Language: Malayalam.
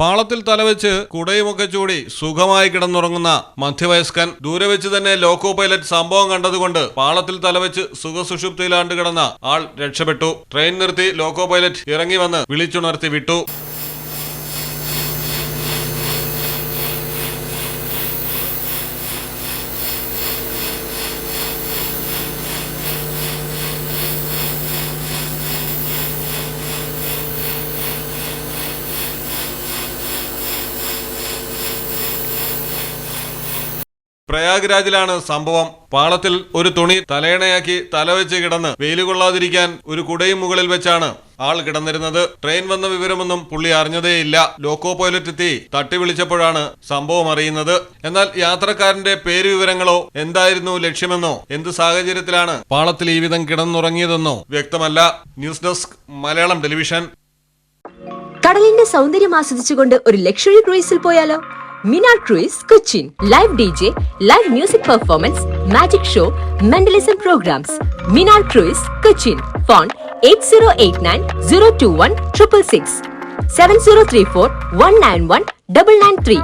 പാളത്തിൽ തലവെച്ച് കുടയുമൊക്കെ ചൂടി സുഖമായി കിടന്നുറങ്ങുന്ന മധ്യവയസ്കൻ ദൂരെ വെച്ച് തന്നെ ലോക്കോ പൈലറ്റ് സംഭവം കണ്ടതുകൊണ്ട് പാളത്തിൽ തലവെച്ച് സുഖസുഷുപ്തിയിലാണ്ട് കിടന്ന ആൾ രക്ഷപ്പെട്ടു. ട്രെയിൻ നിർത്തി ലോക്കോ പൈലറ്റ് ഇറങ്ങി വന്ന് വിളിച്ചുണർത്തി വിട്ടു. പ്രയാഗ്രാജിലാണ് സംഭവം. പാളത്തിൽ ഒരു തുണി തലയണയാക്കി തലവെച്ച് കിടന്ന് വെയിലുകൊള്ളാതിരിക്കാൻ ഒരു കുടയും മുകളിൽ വെച്ചാണ് ആൾ കിടന്നിരുന്നത്. ട്രെയിൻ വന്ന വിവരമൊന്നും പുള്ളി അറിഞ്ഞതേയില്ല. ലോക്കോ പൈലറ്റ് എത്തി തട്ടി വിളിച്ചപ്പോഴാണ് സംഭവം അറിയുന്നത്. എന്നാൽ യാത്രക്കാരന്റെ പേര് വിവരങ്ങളോ എന്തായിരുന്നു ലക്ഷ്യമെന്നോ എന്ത് സാഹചര്യത്തിലാണ് പാളത്തിൽ ഈ വിധം കിടന്നുറങ്ങിയതെന്നോ വ്യക്തമല്ല. News desk Malayalam television. കടലിന്റെ സൗന്ദര്യം ആസ്വദിച്ചുകൊണ്ട് ഒരു ലക്ഷറി ക്രൂയിസിൽ പോയാലോ? Minar cruise Cochin live D J live music performance magic show mentalism programs Minar cruise Cochin phone eight zero eight nine zero two one triple six seven zero three four one nine one double nine three